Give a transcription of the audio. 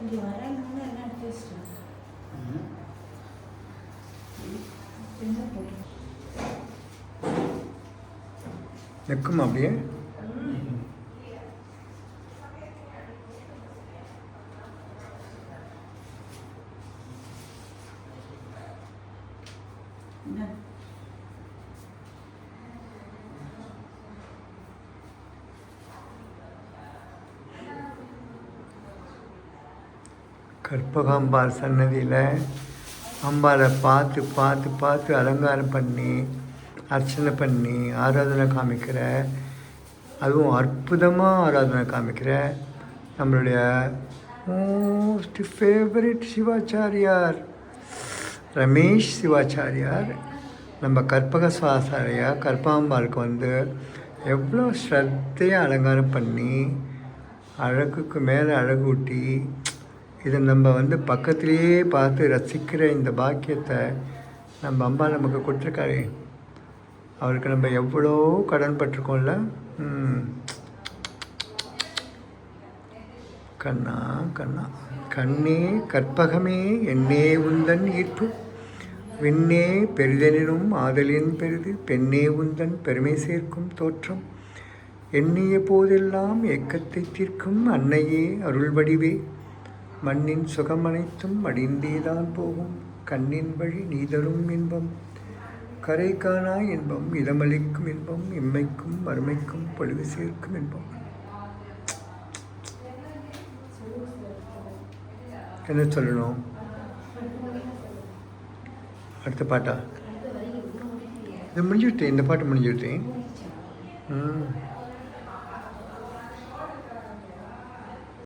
இங்கே வரணும்னு என்ன போட்டு நிற்குமா அப்படியே? என்ன? கற்பகாம்பாள் சன்னதியில் அம்பாளை பார்த்து பார்த்து பார்த்து அலங்காரம் பண்ணி அர்ச்சனை பண்ணி ஆராதனை காமிக்கிற அதுவும் அற்புதமாக ஆராதனை காமிக்கிற நம்மளுடைய மோஸ்ட் ஃபேவரட் சிவாச்சாரியார் ரமேஷ் சிவாச்சாரியார் நம்ம கற்பக சுவாசாரியா கற்பாம்பாளுக்கு வந்து எவ்வளோ ஸ்ரத்தையாக அலங்காரம் பண்ணி அழகுக்கு மேலே அழகூட்டி இதை நம்ம வந்து பக்கத்திலேயே பார்த்து ரசிக்கிற இந்த பாக்கியத்தை நம்ம அம்மா நமக்கு கொடுத்துருக்காரு. அவருக்கு நம்ம எவ்வளோ கடன் பட்டிருக்கோம்ல? கண்ணா கண்ணா. கண்ணே கற்பகமே என்னே உந்தன் ஈர்ப்பு. விண்ணே பெரிதெனினும் ஆதலின் பெரிது. பெண்ணே உந்தன் பெருமை சேர்க்கும் தோற்றம். எண்ணிய போதெல்லாம் ஏக்கத்தை தீர்க்கும் அன்னையே அருள் வடிவே மண்ணின் சுகம் அனைத்தும் மடிந்தேதான் போகும். கண்ணின் வழி நீதரும் இன்பம். கரை காணா இன்பம் இதமளிக்கும் இன்பம் இம்மைக்கும் மறுமைக்கும் பொலிவு சேர்க்கும் இன்பம். என்ன சொல்லணும்? அடுத்த பாட்டா? இது முடிஞ்சுட்டேன் இந்த பாட்டு முடிஞ்சுட்டேன். ம்.